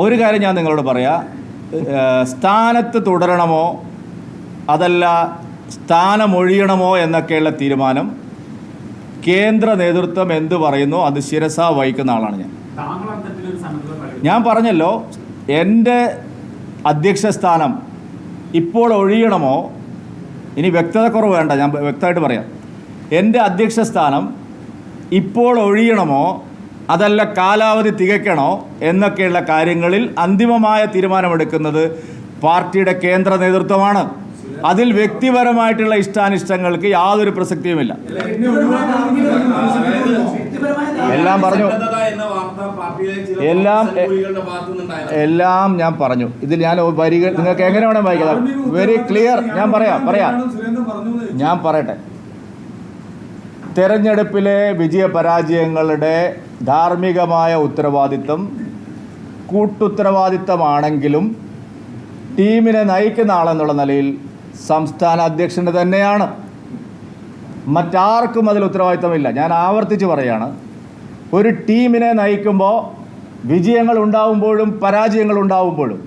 ഒരു കാര്യം ഞാൻ നിങ്ങളോട് പറയാം സ്ഥാനത്ത് തുടരണമോ അതല്ല സ്ഥാനമൊഴിയണമോ എന്നൊക്കെയുള്ള തീരുമാനം കേന്ദ്ര നേതൃത്വം എന്ത് പറയുന്നു അത് ശിരസ വഹിക്കുന്ന ആളാണ് ഞാൻ. ഞാൻ പറഞ്ഞല്ലോ എന്റെ അധ്യക്ഷ സ്ഥാനം ഇപ്പോൾ ഒഴിയണമോ ഇനി വ്യക്തത കുറവ് വേണ്ട ഞാൻ വ്യക്തമായിട്ട് പറയാം എന്റെ അധ്യക്ഷ സ്ഥാനം ഇപ്പോൾ ഒഴിയണമോ അതല്ല കാലാവധി തികയ്ക്കണോ എന്നൊക്കെയുള്ള കാര്യങ്ങളിൽ അന്തിമമായ തീരുമാനമെടുക്കുന്നത് പാർട്ടിയുടെ കേന്ദ്ര നേതൃത്വമാണ്. അതിൽ വ്യക്തിപരമായിട്ടുള്ള ഇഷ്ടാനിഷ്ടങ്ങൾക്ക് യാതൊരു പ്രസക്തിയുമില്ല. എല്ലാം പറഞ്ഞു. എല്ലാം എല്ലാം ഞാൻ പറഞ്ഞു. ഇതിൽ ഞാൻ വരികൾ നിങ്ങൾക്ക് എങ്ങനെ വേണം വായിക്കാം. വെരി ക്ലിയർ ഞാൻ പറയാം പറയാം. ഞാൻ പറയട്ടെ. തെരഞ്ഞെടുപ്പിലെ വിജയപരാജയങ്ങളുടെ ധാർമ്മികമായ ഉത്തരവാദിത്വം കൂട്ടുത്തരവാദിത്തമാണെങ്കിലും ടീമിനെ നയിക്കുന്ന ആളെന്നുള്ള നിലയിൽ സംസ്ഥാന അധ്യക്ഷന് തന്നെയാണ്. മറ്റാർക്കും അതിൽ ഉത്തരവാദിത്തമില്ല ഞാൻ ആവർത്തിച്ച് പറയാണ് ഒരു ടീമിനെ നയിക്കുമ്പോൾ വിജയങ്ങൾ ഉണ്ടാവുമ്പോഴും പരാജയങ്ങൾ ഉണ്ടാവുമ്പോഴും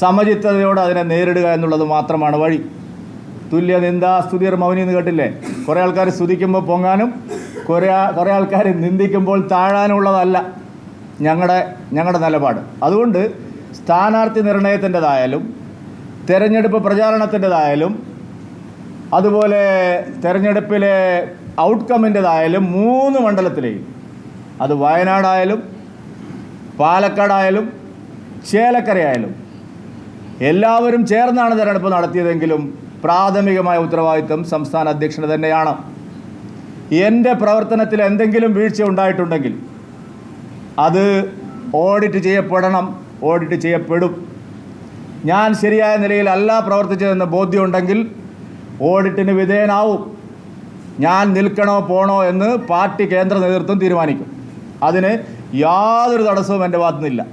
സമചിത്തതയോടെ അതിനെ നേരിടുക എന്നുള്ളത് മാത്രമാണ് വഴി. തുല്യ എന്താ സ്തുതിയർ മൗനി എന്ന് കേട്ടില്ലേ? കുറേ ആൾക്കാർ സ്തുതിക്കുമ്പോൾ പൊങ്ങാനും കുറേ കുറേ ആൾക്കാർ നിന്ദിക്കുമ്പോൾ താഴാനുള്ളതല്ല ഞങ്ങളുടെ ഞങ്ങളുടെ നിലപാട്. അതുകൊണ്ട് സ്ഥാനാർത്ഥി നിർണയത്തിന്റെതായാലും തെരഞ്ഞെടുപ്പ് പ്രചാരണത്തിന്റെതായാലും അതുപോലെ തെരഞ്ഞെടുപ്പിലെ ഔട്ട്കമ്മിന്റെതായാലും മൂന്ന് മണ്ഡലത്തിലെയും അത് വയനാടായാലും പാലക്കാടായാലും ചേലക്കരയായാലും എല്ലാവരും ചേർന്നാണ് തെരഞ്ഞെടുപ്പ് നടത്തിയതെങ്കിലും പ്രാഥമികമായ ഉത്തരവാദിത്വം സംസ്ഥാന അധ്യക്ഷന് തന്നെയാണ്. എന്റെ പ്രവർത്തനത്തിൽ എന്തെങ്കിലും വീഴ്ച ഉണ്ടായിട്ടുണ്ടെങ്കിൽ അത് ഓഡിറ്റ് ചെയ്യപ്പെടണം ഓഡിറ്റ് ചെയ്യപ്പെടും. ഞാൻ ശരിയായ നിലയിൽ അല്ല പ്രവർത്തിച്ചതെന്ന് ബോധ്യമുണ്ടെങ്കിൽ ഓഡിറ്റിന് വിധേയനാവും. ഞാൻ നിൽക്കണോ പോണോ എന്ന് പാർട്ടി കേന്ദ്ര നേതൃത്വം തീരുമാനിക്കും. അതിന് യാതൊരു തടസ്സവും എന്റെ ഭാഗത്തുനിന്നില്ല.